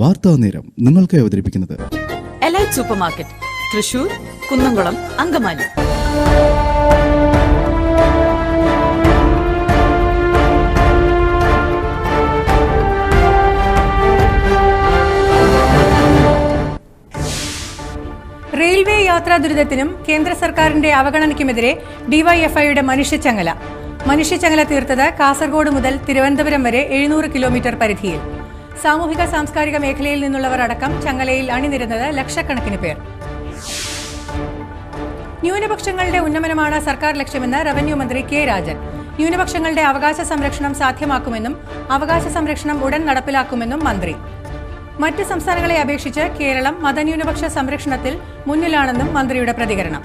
വാർത്താ നേരം നിങ്ങൾക്ക് അവതരിപ്പിക്കുന്നത്. Elite supermarket Thrissur Kunnamkulam Angamaly. Railway യാത്രാ ദുരിതത്തിനും കേന്ദ്ര സർക്കാരിന്റെ അവഗണനയ്ക്കുമെതിരെ ഡിവൈഎഫ്ഐയുടെ മനുഷ്യച്ചങ്ങല മനുഷ്യച്ചങ്ങല തീർത്തത് കാസർഗോഡ് മുതൽ തിരുവനന്തപുരം വരെ എഴുന്നൂറ് കിലോമീറ്റർ പരിധിയിൽ. സാമൂഹിക സാംസ്കാരിക മേഖലയിൽ നിന്നുള്ളവർ അടക്കം ചങ്ങലയിൽ അണിനിരുന്നത് ലക്ഷക്കണക്കിന് പേർ. ന്യൂനപക്ഷങ്ങളുടെ ഉന്നമനമാണ് സർക്കാർ ലക്ഷ്യമെന്ന് റവന്യൂ മന്ത്രി കെ രാജൻ. ന്യൂനപക്ഷങ്ങളുടെ അവകാശ സംരക്ഷണം സാധ്യമാക്കുമെന്നും അവകാശ സംരക്ഷണം ഉടൻ നടപ്പിലാക്കുമെന്നും മന്ത്രി. മറ്റ് സംസ്ഥാനങ്ങളെ അപേക്ഷിച്ച് കേരളം മതന്യൂനപക്ഷ സംരക്ഷണത്തിൽ മുന്നിലാണെന്നും മന്ത്രിയുടെ പ്രതികരണം.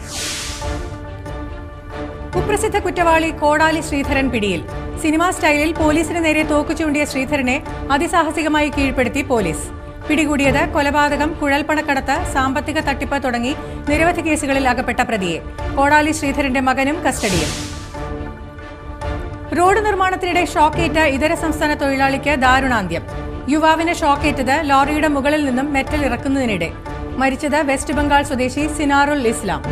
കുപ്രസിദ്ധ കുറ്റവാളി കോടാലി ശ്രീധരൻ പിടിയിൽ. സിനിമാ സ്റ്റൈലിൽ പോലീസിന് നേരെ തോക്കു ചൂണ്ടിയ ശ്രീധരനെ അതിസാഹസികമായി കീഴ്പ്പെടുത്തി പോലീസ്. പിടികൂടിയത് കൊലപാതകം കുഴൽപ്പണക്കടത്ത് സാമ്പത്തിക തട്ടിപ്പ് തുടങ്ങി നിരവധി കേസുകളിൽ അകപ്പെട്ട പ്രതിയെ. കോടാലി ശ്രീധരന്റെ മകനും കസ്റ്റഡിയിൽ. റോഡ് നിർമ്മാണത്തിനിടെ ഷോക്കേറ്റ ഇതര സംസ്ഥാന തൊഴിലാളിക്ക് ദാരുണാന്ത്യം. യുവാവിന് ഷോക്കേറ്റത് ലോറിയുടെ മുകളിൽ നിന്നും മെറ്റൽ ഇറക്കുന്നതിനിടെ. മരിച്ചത് വെസ്റ്റ് ബംഗാൾ സ്വദേശി സിനാറുൽ ഇസ്ലാം.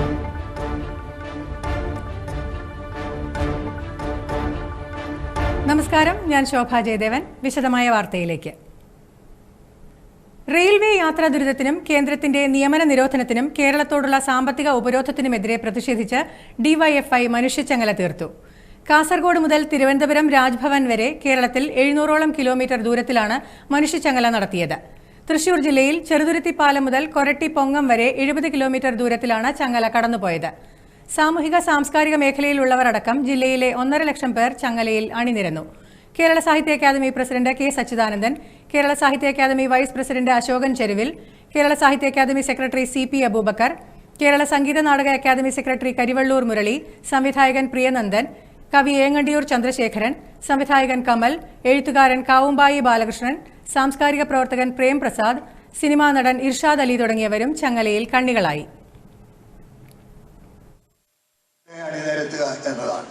നമസ്കാരം ഞാൻ ശോഭ ജയദേവൻ. വിശദമായ വാർത്തയിലേക്ക്. റെയിൽവേ യാത്രാ ദുരിതത്തിനും കേന്ദ്രത്തിന്റെ നിയമന നിരോധനത്തിനും കേരളത്തോടുള്ള സാമ്പത്തിക ഉപരോധത്തിനുമെതിരെ പ്രതിഷേധിച്ച് ഡിവൈഎഫ്ഐ മനുഷ്യച്ചങ്ങല തീർത്തു. കാസർഗോഡ് മുതൽ തിരുവനന്തപുരം രാജ്ഭവൻ വരെ കേരളത്തിൽ എഴുന്നൂറോളം കിലോമീറ്റർ ദൂരത്തിലാണ് മനുഷ്യച്ചങ്ങല നടത്തിയത്. തൃശൂർ ജില്ലയിൽ ചെറുതുരുത്തിപ്പാലം മുതൽ കൊരട്ടി പൊങ്ങം വരെ എഴുപത് കിലോമീറ്റർ ദൂരത്തിലാണ് ചങ്ങല കടന്നുപോയത്. സാമൂഹിക സാംസ്കാരിക മേഖലയിലുള്ളവരടക്കം ജില്ലയിലെ ഒന്നര ലക്ഷം പേർ ചങ്ങലയിൽ അണിനിരന്നു. Kerala Sahitya academy president K Sachidanandan Kerala Sahitya academy vice president Ashokan Cheruvil Kerala Sahitya academy secretary C P Abubakar Kerala Sangeetha Nataka academy secretary Karivellur Murali സംവിധായകൻ പ്രിയനന്ദൻ കവി ഏങ്ങണ്ടിയൂർ ചന്ദ്രശേഖരൻ സംവിധായകൻ കമൽ എഴുത്തുകാരൻ കാവുമ്പായി ബാലകൃഷ്ണൻ സാംസ്കാരിക പ്രവർത്തകൻ പ്രേംപ്രസാദ് സിനിമാ നടൻ ഇർഷാദ് അലി തുടങ്ങിയവരും ചങ്ങലയിൽ കണ്ണികളായി. എന്നതാണ്.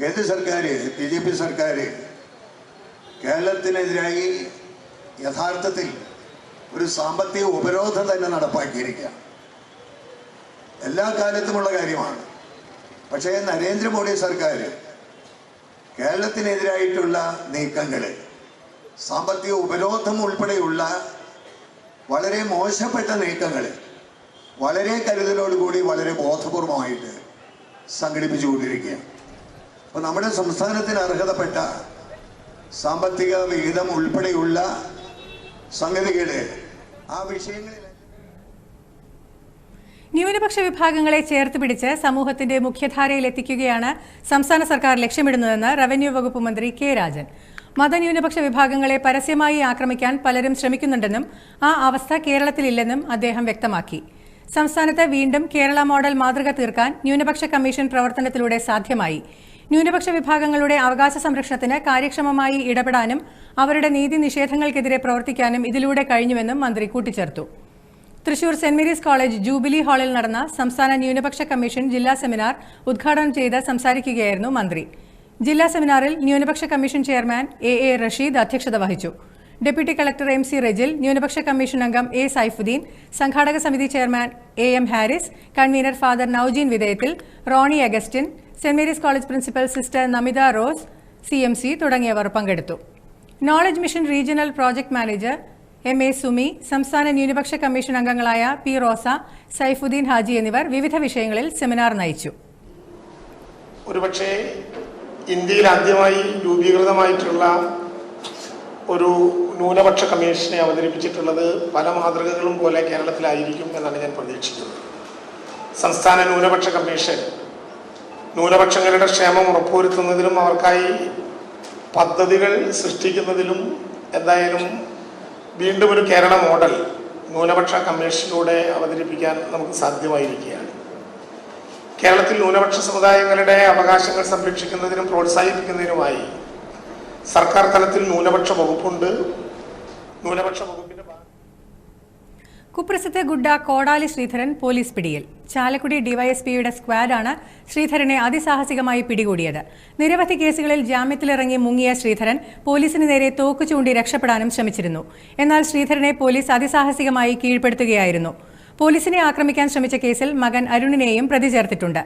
കേന്ദ്ര സർക്കാർ ബി ജെ പി സർക്കാർ കേരളത്തിനെതിരായി യഥാർത്ഥത്തിൽ ഒരു സാമ്പത്തിക ഉപരോധം തന്നെ നടപ്പാക്കിയിരിക്കുകയാണ്. എല്ലാ കാലത്തുമുള്ള കാര്യമാണ്. പക്ഷേ നരേന്ദ്രമോദി സർക്കാർ കേരളത്തിനെതിരായിട്ടുള്ള നീക്കങ്ങൾ സാമ്പത്തിക ഉപരോധം ഉൾപ്പെടെയുള്ള വളരെ മോശപ്പെട്ട നീക്കങ്ങൾ വളരെ കരുതലോടുകൂടി വളരെ ബോധപൂർവമായിട്ട് സംഘടിപ്പിച്ചുകൊണ്ടിരിക്കുകയാണ്. അപ്പോൾ നമ്മുടെ സംസ്ഥാനത്തിന് അർഹതപ്പെട്ട സാമ്പത്തിക വിഹിതം ഉൾപ്പെടെയുള്ള സംഗതികൾ ആ വിഷയങ്ങളിൽ ന്യൂനപക്ഷ വിഭാഗങ്ങളെ ചേർത്ത് പിടിച്ച് സമൂഹത്തിന്റെ മുഖ്യധാരയിൽ എത്തിക്കുകയാണ് സംസ്ഥാന സർക്കാർ ലക്ഷ്യമിടുന്നതെന്ന് റവന്യൂ വകുപ്പ് മന്ത്രി കെ രാജൻ. മതന്യൂനപക്ഷ വിഭാഗങ്ങളെ പരസ്യമായി ആക്രമിക്കാൻ പലരും ശ്രമിക്കുന്നുണ്ടെന്നും ആ അവസ്ഥ കേരളത്തിലില്ലെന്നും അദ്ദേഹം വ്യക്തമാക്കി. സംസ്ഥാനത്ത് വീണ്ടും കേരള മോഡൽ മാതൃക തീർക്കാൻ ന്യൂനപക്ഷ കമ്മീഷൻ പ്രവർത്തനത്തിലൂടെ സാധ്യമായി. ന്യൂനപക്ഷ വിഭാഗങ്ങളുടെ അവകാശ സംരക്ഷണത്തിന് കാര്യക്ഷമമായി ഇടപെടാനും അവരുടെ നീതി നിഷേധങ്ങൾക്കെതിരെ പ്രവർത്തിക്കാനും ഇതിലൂടെ കഴിഞ്ഞുവെന്നും മന്ത്രി കൂട്ടിച്ചേർത്തു. Thrissur saint Mary's college jubilee ഹാളിൽ നടന്ന സംസ്ഥാന ന്യൂനപക്ഷ കമ്മീഷൻ ജില്ലാ സെമിനാർ ഉദ്ഘാടനം ചെയ്ത് സംസാരിക്കുകയായിരുന്നു മന്ത്രി. ജില്ലാ സെമിനാറിൽ ന്യൂനപക്ഷ commission chairman A A Rasheed അധ്യക്ഷത വഹിച്ചു. Deputy collector M C Rejil ന്യൂനപക്ഷ കമ്മീഷൻ അംഗം എ സൈഫുദ്ദീൻ സംഘാടക സമിതി chairman A M Haris convener father Naujeen Vidheyathil Ronnie Augustine saint Mary's college principal sister Namitha Rose C M C തുടങ്ങിയവർ പങ്കെടുത്തു. Knowledge mission regional project manager M A Sumi സംസ്ഥാന ന്യൂനപക്ഷ commission അംഗങ്ങളായ P റോസ സൈഫുദ്ദീൻ ഹാജി എന്നിവർ വിവിധ വിഷയങ്ങളിൽ സെമിനാർ നയിച്ചു. ഒരുപക്ഷേ ഇന്ത്യയിൽ ആദ്യമായി രൂപീകൃതമായിട്ടുള്ള ഒരു ന്യൂനപക്ഷ കമ്മീഷനെ അവതരിപ്പിച്ചിട്ടുള്ളത് പല മാതൃകകളും പോലെ കേരളത്തിലായിരിക്കും എന്നാണ് ഞാൻ പ്രതീക്ഷിക്കുന്നത്. സംസ്ഥാന ന്യൂനപക്ഷ കമ്മീഷൻ ന്യൂനപക്ഷങ്ങളുടെ ക്ഷേമം ഉറപ്പുവരുത്തുന്നതിലും അവർക്കായി പദ്ധതികൾ സൃഷ്ടിക്കുന്നതിലും എന്തായാലും വീണ്ടും ഒരു കേരള മോഡൽ ന്യൂനപക്ഷ കമ്മീഷനിലൂടെ അവതരിപ്പിക്കാൻ നമുക്ക് സാധ്യമായിരിക്കുകയാണ്. കേരളത്തിൽ ന്യൂനപക്ഷ സമുദായങ്ങളുടെ അവകാശങ്ങൾ സംരക്ഷിക്കുന്നതിനും പ്രോത്സാഹിപ്പിക്കുന്നതിനുമായി സർക്കാർ തലത്തിൽ ന്യൂനപക്ഷ വകുപ്പുണ്ട്. ന്യൂനപക്ഷ വകുപ്പിന്റെ കുപ്രസിദ്ധ ഗുഡ കോടാലി ശ്രീധരൻ പോലീസ് പിടിയിൽ. ചാലക്കുടി ഡിവൈഎസ്പിയുടെ സ്ക്വാഡാണ് ശ്രീധരനെ അതിസാഹസികമായി പിടികൂടിയത്. നിരവധി കേസുകളിൽ ജാമ്യത്തിലിറങ്ങി മുങ്ങിയ ശ്രീധരൻ പോലീസിന് നേരെ തോക്ക് ചൂണ്ടി രക്ഷപ്പെടാനും ശ്രമിച്ചിരുന്നു. എന്നാൽ ശ്രീധരനെ പോലീസ് അതിസാഹസികമായി കീഴ്പ്പെടുത്തുകയായിരുന്നു. പോലീസിനെ ആക്രമിക്കാൻ ശ്രമിച്ച കേസിൽ മകൻ അരുണിനെയും പ്രതി ചേർത്തിട്ടുണ്ട്.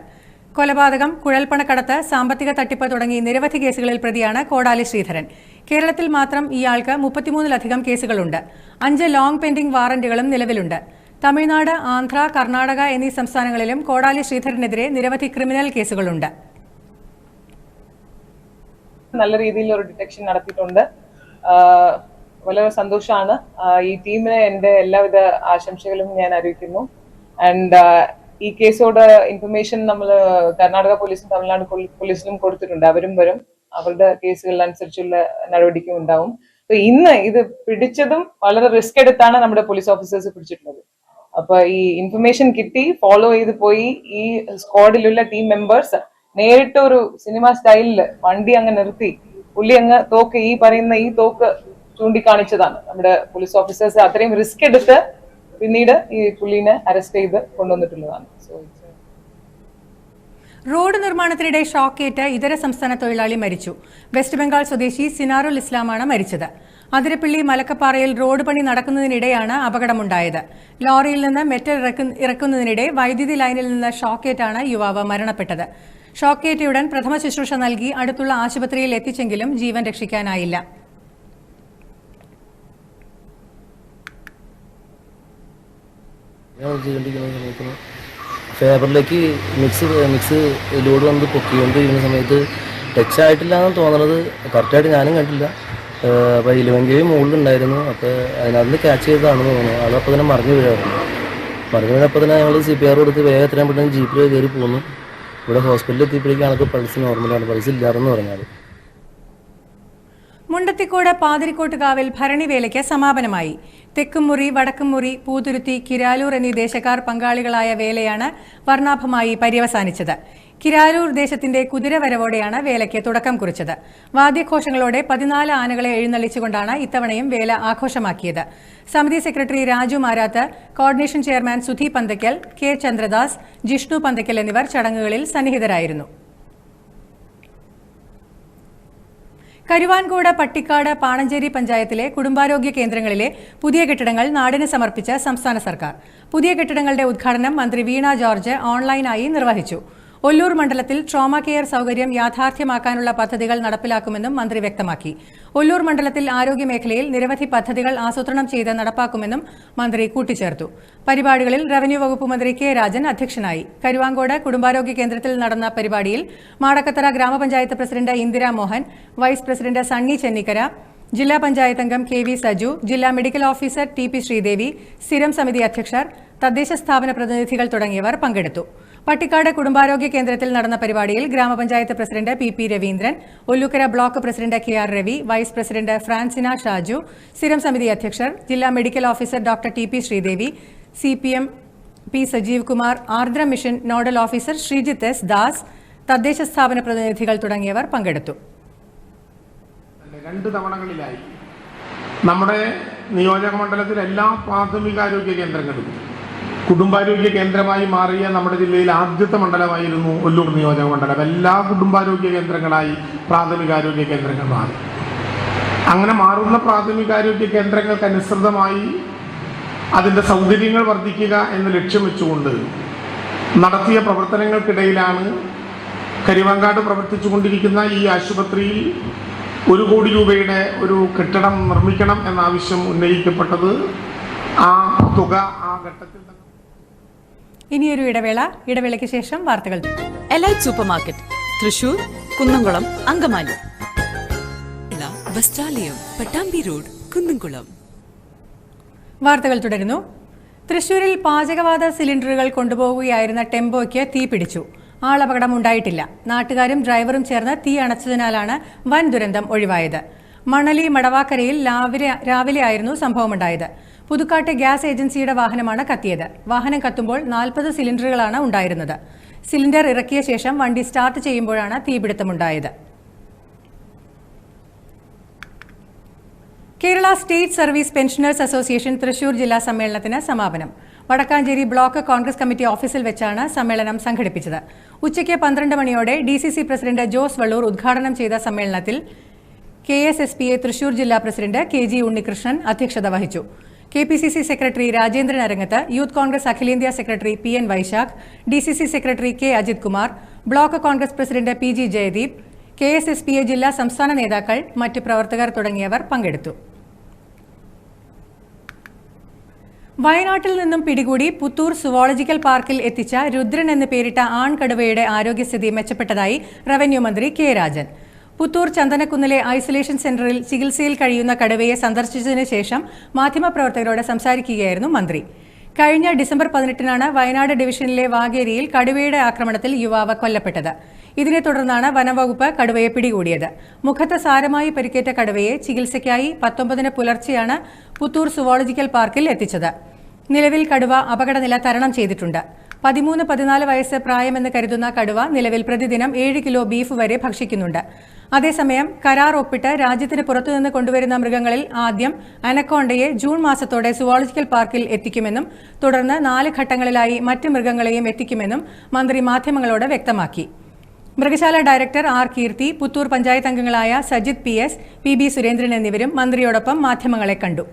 കൊലപാതകം കുഴൽപ്പണക്കടത്ത് സാമ്പത്തിക തട്ടിപ്പ് തുടങ്ങി നിരവധി കേസുകളിൽ പ്രതിയാണ് കോടാലി ശ്രീധരൻ. കേരളത്തിൽ മാത്രം ഇയാൾക്ക് മുപ്പത്തിമൂന്നിലധികം കേസുകളുണ്ട്. അഞ്ച് ലോങ് പെൻഡിംഗ് വാറന്റുകളും നിലവിലുണ്ട്. തമിഴ്നാട് ആന്ധ്ര കർണാടക എന്നീ സംസ്ഥാനങ്ങളിലും കോടാലി ശ്രീധരനെതിരെ നിരവധി ക്രിമിനൽ കേസുകളുണ്ട്. നല്ല രീതിയിൽ ഒരു ഡിറ്റക്ഷൻ നടത്തിയിട്ടുണ്ട് വളരെ സന്തോഷമാണ്. ഈ ടീമിന് എന്റെ എല്ലാവിധ ആശംസകളും ഞാൻ അറിയിക്കുന്നു. ആൻഡ് ഈ കേസോട് ഇൻഫർമേഷൻ നമ്മൾ കർണാടക പോലീസും തമിഴ്നാട് പോലീസിനും കൊടുത്തിട്ടുണ്ട്. അവരും വരും. അവരുടെ കേസുകൾ അനുസരിച്ചുള്ള നടപടിക്കും ഉണ്ടാവും. അപ്പൊ ഇന്ന് ഇത് പിടിച്ചതും വളരെ റിസ്ക് എടുത്താണ് നമ്മുടെ പോലീസ് ഓഫീസേഴ്സ് പിടിച്ചിട്ടുള്ളത്. അപ്പൊ ഈ ഇൻഫർമേഷൻ കിട്ടി ഫോളോ ചെയ്ത് പോയി. ഈ സ്ക്വാഡിലുള്ള ടീം മെമ്പേഴ്സ് നേരിട്ട് ഒരു സിനിമ സ്റ്റൈലിൽ വണ്ടി അങ്ങ് നിർത്തി പുള്ളി അങ്ങ് തോക്ക് ഈ പറയുന്ന ഈ തോക്ക് ചൂണ്ടിക്കാണിച്ചതാണ്. നമ്മുടെ പോലീസ് ഓഫീസേഴ്സ് അത്രയും റിസ്ക് എടുത്ത് പിന്നീട് ഈ പുള്ളിനെ അറസ്റ്റ് ചെയ്ത് കൊണ്ടുവന്നിട്ടുള്ളതാണ്. റോഡ് നിർമ്മാണത്തിനിടെ ഷോക്കേറ്റ് ഇതര സംസ്ഥാന തൊഴിലാളി മരിച്ചു. വെസ്റ്റ് ബംഗാൾ സ്വദേശി സിനാറുൽ ഇസ്ലാമാണ് മരിച്ചത്. അതിരപ്പള്ളി മലക്കപ്പാറയിൽ റോഡ് പണി നടക്കുന്നതിനിടെയാണ് അപകടമുണ്ടായത്. ലോറിയിൽ നിന്ന് മെറ്റൽ ഇറക്കു- ഇറക്കുന്നതിനിടെ വൈദ്യുതി ലൈനിൽ നിന്ന് ഷോക്കേറ്റാണ് യുവാവ് മരണപ്പെട്ടത്. ഷോക്കേറ്റയുടൻ പ്രഥമ ശുശ്രൂഷ നൽകി അടുത്തുള്ള ആശുപത്രിയിൽ എത്തിച്ചെങ്കിലും ജീവൻ രക്ഷിക്കാനായില്ല. ഞാൻ ചെയ്തുകൊണ്ടിരിക്കുന്ന സമയത്ത് ഫേബറിലേക്ക് മിക്സ് മിക്സ് ലോഡ് വന്ന് പൊക്കിക്കൊണ്ടിരിക്കുന്ന സമയത്ത് ടച്ച് ആയിട്ടില്ല എന്ന് തോന്നുന്നത് കറക്റ്റായിട്ട് ഞാനും കണ്ടില്ല. അപ്പോൾ ഇലവൻ കെ മുകളിലുണ്ടായിരുന്നു അപ്പോൾ അതിനകത്ത് ക്യാച്ച് ചെയ്തതാണെന്ന് തോന്നുന്നു. അതപ്പോൾ തന്നെ മറിഞ്ഞു വീഴായിരുന്നു മറിഞ്ഞു വീഴപ്പോൾ തന്നെ ഞങ്ങൾ സി പി ആർ കൊടുത്ത് വേഗം എത്രയും പെട്ടെന്ന് ജീപ്പിൽ കയറി പോന്നു. ഇവിടെ ഹോസ്പിറ്റലിൽ എത്തിയപ്പോഴേക്കും ആൾക്ക് പൾസ് നോർമലാണ് പൾസ് ഇല്ലാതെന്ന് പറഞ്ഞാൽ മുണ്ടത്തിക്കോട് പാതിരിക്കോട്ടുകാവിൽ ഭരണിവേലയ്ക്ക് സമാപനമായി. തെക്കുംമുറി വടക്കുംമുറി പൂതുരുത്തി കിരാലൂർ എന്നീ ദേശക്കാർ പങ്കാളികളായ വേലയാണ് വർണാഭമായി പര്യവസാനിച്ചത്. കിരാലൂർ ദേശത്തിന്റെ കുതിരവരവോടെയാണ് വേലയ്ക്ക് തുടക്കം കുറിച്ചത്. വാദ്യഘോഷങ്ങളോടെ പതിനാല് ആനകളെ എഴുന്നള്ളിച്ചുകൊണ്ടാണ് ഇത്തവണയും വേല ആഘോഷമാക്കിയത്. സമിതി secretary Raju Marath coordination chairman Sudhi Panthakkal K Chandradas Jishnu Panthakkal എന്നിവർ ചടങ്ങുകളിൽ സന്നിഹിതരായിരുന്നു. കരുവാൻകോട് പട്ടിക്കാട് പാണഞ്ചേരി പഞ്ചായത്തിലെ കുടുംബാരോഗ്യ കേന്ദ്രങ്ങളിലെ പുതിയ കെട്ടിടങ്ങൾ നാടിന് സമർപ്പിച്ച സംസ്ഥാന സർക്കാർ. പുതിയ കെട്ടിടങ്ങളുടെ ഉദ്ഘാടനം മന്ത്രി വീണ ജോർജ് ഓൺലൈനായി നിർവഹിച്ചു. ഒല്ലൂർ മണ്ഡലത്തിൽ ട്രോമ കെയർ സൗകര്യം യാഥാർത്ഥ്യമാക്കാനുള്ള പദ്ധതികൾ നടപ്പിലാക്കുമെന്നും മന്ത്രി വ്യക്തമാക്കി. ഒല്ലൂർ മണ്ഡലത്തിൽ ആരോഗ്യമേഖലയിൽ നിരവധി പദ്ധതികൾ ആസൂത്രണം ചെയ്ത് നടപ്പാക്കുമെന്നും മന്ത്രി കൂട്ടിച്ചേർത്തു. പരിപാടികളിൽ റവന്യൂ വകുപ്പ് മന്ത്രി കെ രാജൻ അധ്യക്ഷനായി. കരുവാങ്കോട് കുടുംബാരോഗ്യ കേന്ദ്രത്തിൽ നടന്ന പരിപാടിയിൽ Madakkathara grama panchayat president Indira Mohan vice president Sunny Chennikkara ജില്ലാ പഞ്ചായത്ത് അംഗം കെ വി സജു ജില്ലാ medical officer T P Sreedevi സ്ഥിരം സമിതി അധ്യക്ഷർ തദ്ദേശ സ്ഥാപന പ്രതിനിധികൾ തുടങ്ങിയവർ പങ്കെടുത്തു. പട്ടിക്കാട് കുടുംബാരോഗ്യ കേന്ദ്രത്തിൽ നടന്ന പരിപാടിയിൽ grama panchayat president P P Raveendran Ollukkara block president K R Ravi vice president Francina Shaju സ്ഥിരം സമിതി അധ്യക്ഷർ ജില്ലാ medical officer doctor T P Sreedevi C P M P Sajeev Kumar Ardra mission nodal officer Sreejith S Das തദ്ദേശ സ്ഥാപന പ്രതിനിധികൾ തുടങ്ങിയവർ പങ്കെടുത്തു. രണ്ട് തവണകളിലായി. നമ്മുടെ നിയോജക മണ്ഡലത്തിൽ എല്ലാ പ്രാഥമികാരോഗ്യ കേന്ദ്രങ്ങളും കുടുംബാരോഗ്യ കേന്ദ്രമായി മാറിയ നമ്മുടെ ജില്ലയിൽ ആദ്യത്തെ മണ്ഡലമായിരുന്നു ഒല്ലൂർ നിയോജക മണ്ഡലം. എല്ലാ കുടുംബാരോഗ്യ കേന്ദ്രങ്ങളായി പ്രാഥമികാരോഗ്യ കേന്ദ്രങ്ങൾ മാറി. അങ്ങനെ മാറുന്ന പ്രാഥമികാരോഗ്യ കേന്ദ്രങ്ങൾക്ക് അനുസൃതമായി അതിന്റെ സൗകര്യങ്ങൾ വർദ്ധിക്കുക എന്ന് ലക്ഷ്യം വെച്ചുകൊണ്ട് നടത്തിയ പ്രവർത്തനങ്ങൾക്കിടയിലാണ് കരിവങ്കാട് പ്രവർത്തിച്ചുകൊണ്ടിരിക്കുന്ന ഈ ആശുപത്രിയിൽ ഒരു കോടി രൂപയുടെ ഒരു കെട്ടിടം നിർമ്മിക്കണം എന്ന ആവശ്യം ഉന്നയിക്കപ്പെട്ടത് ആ തുക ആ ഘട്ടത്തിൽ ഇനിയൊരു ഇടവേള. ഇടവേളയ്ക്ക് ശേഷം വാർത്തകൾ. Elite super market Thrissur Kunnamkulam Angamaly. വസ്ത്രാലയം Pattambi road Kunnamkulam. വാർത്തകൾ തുടരുന്നു. തൃശൂരിൽ പാചകവാത സിലിണ്ടറുകൾ കൊണ്ടുപോകുകയായിരുന്ന ടെമ്പോയ്ക്ക് തീ പിടിച്ചു. ആളപകടം ഉണ്ടായിട്ടില്ല. നാട്ടുകാരും ഡ്രൈവറും ചേർന്ന് തീ അണച്ചതിനാലാണ് വൻ ദുരന്തം ഒഴിവായത്. മണലി മടവാക്കരയിൽ രാവിലെ രാവിലെയായിരുന്നു സംഭവമുണ്ടായത്. പുതുക്കാട്ടെ ഗ്യാസ് ഏജൻസിയുടെ വാഹനമാണ് കത്തിയത്. വാഹനം കത്തുമ്പോൾ നാൽപ്പത് സിലിണ്ടറുകളാണ് ഉണ്ടായിരുന്നത്. സിലിണ്ടർ ഇറക്കിയ ശേഷം വണ്ടി സ്റ്റാർട്ട് ചെയ്യുമ്പോഴാണ് തീപിടുത്തമുണ്ടായത്. Kerala state service pensioners association Thrissur ജില്ലാ സമ്മേളനത്തിന് സമാപനം. വടക്കാഞ്ചേരി ബ്ലോക്ക് കോൺഗ്രസ് കമ്മിറ്റി ഓഫീസിൽ വെച്ചാണ് സമ്മേളനം സംഘടിപ്പിച്ചത്. ഉച്ചയ്ക്ക് പന്ത്രണ്ട് മണിയോടെ D C C president Jose Vallur ഉദ്ഘാടനം ചെയ്ത സമ്മേളനത്തിൽ K S S P A Thrissur ജില്ലാ പ്രസിഡന്റ് കെ ജി ഉണ്ണികൃഷ്ണൻ അധ്യക്ഷത വഹിച്ചു. K P C C secretary Rajendran Arangath youth Congress അഖിലേന്ത്യാ secretary P N Vaishakh D C C secretary K Ajith Kumar block Congress president P G Jayadeep K S S P A ജില്ലാ സംസ്ഥാന നേതാക്കൾ മറ്റ് പ്രവർത്തകർ തുടങ്ങിയവർ പങ്കെടുത്തു. വയനാട്ടിൽ നിന്നും പിടികൂടി പുത്തൂർ സുവോളജിക്കൽ പാർക്കിൽ എത്തിച്ച രുദ്രൻ എന്ന് പേരിട്ട ആൺകടുവയുടെ ആരോഗ്യസ്ഥിതി മെച്ചപ്പെട്ടതായി റവന്യൂ മന്ത്രി കെ രാജൻ. പുത്തൂർ ചന്ദനക്കുന്നിലെ ഐസൊലേഷൻ സെന്ററിൽ ചികിത്സയിൽ കഴിയുന്ന കടുവയെ സന്ദർശിച്ചതിന് ശേഷം മാധ്യമപ്രവർത്തകരോട് സംസാരിക്കുകയായിരുന്നു മന്ത്രി. കഴിഞ്ഞ ഡിസംബർ പതിനെട്ടിനാണ് വയനാട് ഡിവിഷനിലെ വാഗേരിയിൽ കടുവയുടെ ആക്രമണത്തിൽ യുവാവ് കൊല്ലപ്പെട്ടത്. ഇതിനെ തുടർന്നാണ് വനംവകുപ്പ് കടുവയെ പിടികൂടിയത്. മുഖത്ത് സാരമായി പരിക്കേറ്റ കടുവയെ ചികിത്സയ്ക്കായി പത്തൊമ്പതിന് പുലർച്ചെയാണ് പുത്തൂർ സുവോളജിക്കൽ പാർക്കിൽ എത്തിച്ചത്. നിലവിൽ കടുവ അപകടനില തരണം ചെയ്തിട്ടുണ്ട്. പതിമൂന്ന് പതിനാല് വയസ്സ് പ്രായമെന്ന് കരുതുന്ന കടുവ നിലവിൽ പ്രതിദിനം ഏഴ് കിലോ ബീഫ് വരെ ഭക്ഷിക്കുന്നുണ്ട്. അതേസമയം കരാർ ഒപ്പിട്ട് രാജ്യത്തിന് പുറത്തുനിന്ന് കൊണ്ടുവരുന്ന മൃഗങ്ങളിൽ ആദ്യം അനക്കോണ്ടയെ ജൂൺ മാസത്തോടെ സുവോളജിക്കൽ പാർക്കിൽ എത്തിക്കുമെന്നും തുടർന്ന് നാല് ഘട്ടങ്ങളിലായി മറ്റ് മൃഗങ്ങളെയും എത്തിക്കുമെന്നും മന്ത്രി മാധ്യമങ്ങളോട് വ്യക്തമാക്കി. മൃഗശാല ഡയറക്ടർ ആർ കീർത്തി പുത്തൂർ പഞ്ചായത്ത് അംഗങ്ങളായ Sajith P S P B Surendran എന്നിവരും മന്ത്രിയോടൊപ്പം മാധ്യമങ്ങളെ കണ്ടു.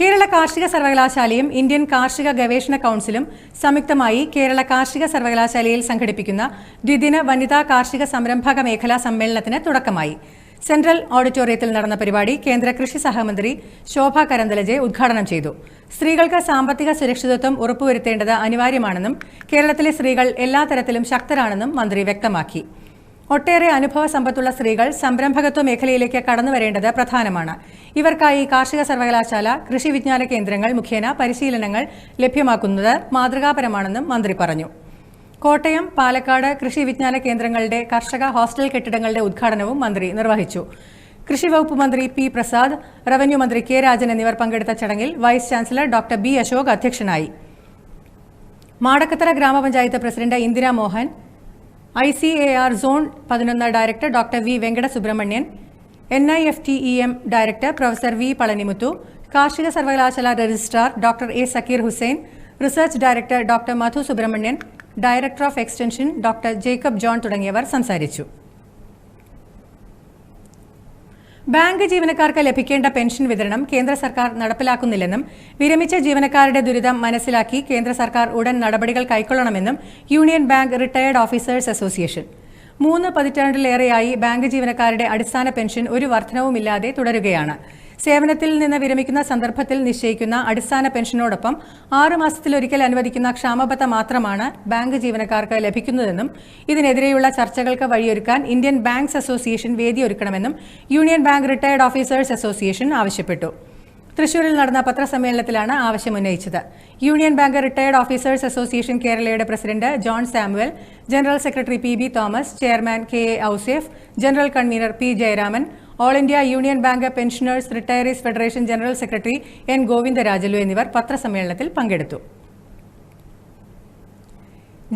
കേരള കാർഷിക സർവകലാശാലയും ഇന്ത്യൻ കാർഷിക ഗവേഷണ കൗൺസിലും സംയുക്തമായി കേരള കാർഷിക സർവകലാശാലയിൽ സംഘടിപ്പിക്കുന്ന ദ്വിദിന വനിതാ കാർഷിക സംരംഭക മേഖലാ സമ്മേളനത്തിന് തുടക്കമായി. സെൻട്രൽ ഓഡിറ്റോറിയത്തിൽ നടന്ന പരിപാടി കേന്ദ്ര കൃഷി സഹമന്ത്രി ശോഭ കരന്തലജെ ഉദ്ഘാടനം ചെയ്തു. സ്ത്രീകൾക്ക് സാമ്പത്തിക സുരക്ഷിതത്വം ഉറപ്പുവരുത്തേണ്ടത് അനിവാര്യമാണെന്നും കേരളത്തിലെ സ്ത്രീകൾ എല്ലാ തരത്തിലും ശക്തരാണെന്നും മന്ത്രി വ്യക്തമാക്കി. ഒട്ടേറെ അനുഭവ സമ്പത്തുള്ള സ്ത്രീകൾ സംരംഭകത്വ മേഖലയിലേക്ക് കടന്നുവരേണ്ടത് പ്രധാനമാണ്. ഇവർക്കായി കാർഷിക സർവകലാശാല കൃഷി വിജ്ഞാന കേന്ദ്രങ്ങൾ മുഖേന പരിശീലനങ്ങൾ ലഭ്യമാക്കുന്നത് മാതൃകാപരമാണെന്നും മന്ത്രി പറഞ്ഞു. കോട്ടയം പാലക്കാട് കൃഷി വിജ്ഞാന കേന്ദ്രങ്ങളുടെ കർഷക ഹോസ്റ്റൽ കെട്ടിടങ്ങളുടെ ഉദ്ഘാടനവും മന്ത്രി നിർവഹിച്ചു. കൃഷി വകുപ്പ് മന്ത്രി പി പ്രസാദ് റവന്യൂ മന്ത്രി കെ രാജൻ എന്നിവർ പങ്കെടുത്ത ചടങ്ങിൽ vice chancellor doctor B Ashok അധ്യക്ഷനായി. Madakkathara grama panchayat president Indira Mohan I C A R zone പതിനൊന്ന് director doctor V Venkata Subramanian N I F T E M director professor V Palanimuthu കാർഷിക സർവകലാശാല registrar doctor A Zakir Hussain research director doctor Madhu Subramanian director of extension doctor Jacob John തുടങ്ങിയവർ സംസാരിച്ചു. Bank ജീവനക്കാർക്ക് ലഭിക്കേണ്ട pension വിതരണം കേന്ദ്ര സർക്കാർ നടപ്പിലാക്കുന്നില്ലെന്നും വിരമിച്ച ജീവനക്കാരുടെ ദുരിതം മനസ്സിലാക്കി കേന്ദ്ര സർക്കാർ ഉടൻ നടപടികൾ കൈക്കൊള്ളണമെന്നും union bank retired officers association. മൂന്ന് പതിറ്റാണ്ടിലേറെയായി ബാങ്ക് ജീവനക്കാരുടെ അടിസ്ഥാന പെൻഷൻ ഒരു വർധനവുമില്ലാതെ തുടരുകയാണ്. സേവനത്തിൽ നിന്ന് വിരമിക്കുന്ന സന്ദർഭത്തിൽ നിശ്ചയിക്കുന്ന അടിസ്ഥാന പെൻഷനോടൊപ്പം ആറ് മാസത്തിലൊരിക്കൽ അനുവദിക്കുന്ന ക്ഷാമബത്ത മാത്രമാണ് ബാങ്ക് ജീവനക്കാർക്ക് ലഭിക്കുന്നതെന്നും ഇതിനെതിരെയുള്ള ചർച്ചകൾക്ക് വഴിയൊരുക്കാൻ Indian banks association വേദിയൊരുക്കണമെന്നും union bank retired officers association ആവശ്യപ്പെട്ടു. തൃശൂരിൽ നടന്ന പത്രസമ്മേളനത്തിലാണ് ആവശ്യമുന്നയിച്ചത്. Union bank retired officers association കേരളയുടെ president John Samuel general secretary P B Thomas chairman K A Ouseph general convener P Jayaraman all India union bank pensioners retirees federation general secretary N Govindarajulu എന്നിവർ പത്രസമ്മേളനത്തിൽ പങ്കെടുത്തു.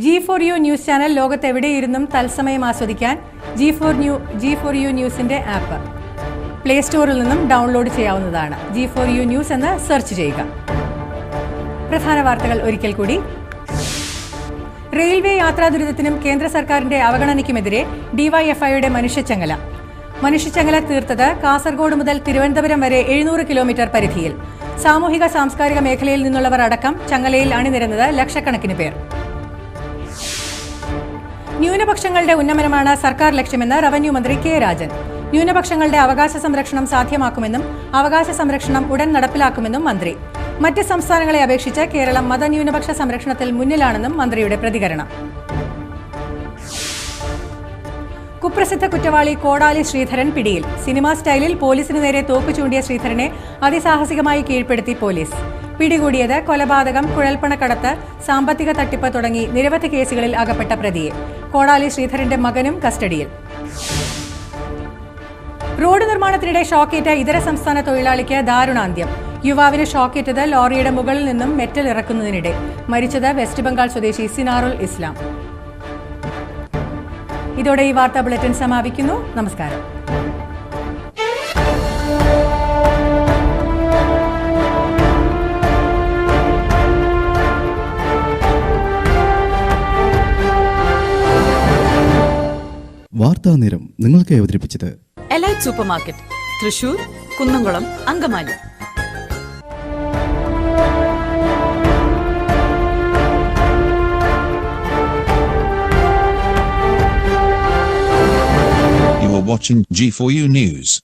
G four U news channel ലോകത്തെവിടെയിരുന്നും തത്സമയം ആസ്വദിക്കാൻ G four new G four U ന്യൂസിന്റെ app play സ്റ്റോറിൽ നിന്നും download ചെയ്യാവുന്നതാണ് G four U news എന്ന് സെർച്ച് ചെയ്യുക. പ്രധാന വാർത്തകൾ ഒരിക്കൽ കൂടി. റെയിൽവേ യാത്രാ ദുരിതത്തിനും കേന്ദ്ര സർക്കാരിന്റെ അവഗണനയ്ക്കുമെതിരെ ഡിവൈഎഫ്ഐയുടെ മനുഷ്യച്ചങ്ങല മനുഷ്യച്ചങ്ങല തീർത്തത് കാസർഗോഡ് മുതൽ തിരുവനന്തപുരം വരെ എഴുന്നൂറ് കിലോമീറ്റർ പരിധിയിൽ. സാമൂഹിക സാംസ്കാരിക മേഖലയിൽ നിന്നുള്ളവർ അടക്കം ചങ്ങലയിൽ അണിനിരന്നത് ലക്ഷക്കണക്കിന് പേർ. ന്യൂനപക്ഷങ്ങളുടെ ഉന്നമനമാണ് സർക്കാർ ലക്ഷ്യമെന്ന് റവന്യൂ മന്ത്രി കെ രാജൻ. ന്യൂനപക്ഷങ്ങളുടെ അവകാശ സംരക്ഷണം സാധ്യമാക്കുമെന്നും അവകാശ സംരക്ഷണം ഉടൻ നടപ്പിലാക്കുമെന്നും മന്ത്രി. മറ്റ് സംസ്ഥാനങ്ങളെ അപേക്ഷിച്ച് കേരളം മതന്യൂനപക്ഷ സംരക്ഷണത്തിൽ മുന്നിലാണെന്നും മന്ത്രിയുടെ പ്രതികരണം. കുപ്രസിദ്ധ കുറ്റവാളി കോടാലി ശ്രീധരൻ പിടിയിൽ. സിനിമാ സ്റ്റൈലിൽ പോലീസിന് നേരെ തോക്ക് ചൂണ്ടിയ ശ്രീധരനെ അതിസാഹസികമായി കീഴ്പ്പെടുത്തി പോലീസ്. പിടികൂടിയത് കൊലപാതകം കുഴൽപ്പണക്കടത്ത് സാമ്പത്തിക തട്ടിപ്പ് തുടങ്ങി നിരവധി കേസുകളിൽ അകപ്പെട്ട പ്രതിയെ. കോടാലി ശ്രീധരന്റെ മകനും കസ്റ്റഡിയിൽ. റോഡ് നിർമ്മാണത്തിനിടെ ഷോക്കേറ്റ ഇതര സംസ്ഥാന തൊഴിലാളിക്ക് ദാരുണാന്ത്യം. യുവാവിന് ഷോക്കേറ്റത് ലോറിയുടെ മുകളിൽ നിന്നും മെറ്റൽ ഇറക്കുന്നതിനിടെ മരിച്ചത് വെസ്റ്റ് ബംഗാൾ സ്വദേശി സിനാറുൽ ഇസ്ലാം. ഇതോടെ ഈ വാർത്താ ബുള്ളറ്റിൻ സമാപിക്കുന്നു. നമസ്കാരം. വാർത്താ നേരം നിങ്ങൾക്ക് അവതരിപ്പിച്ചത് Elite supermarket Thrissur Kunnamkulam Angamaly. Watching G4U News.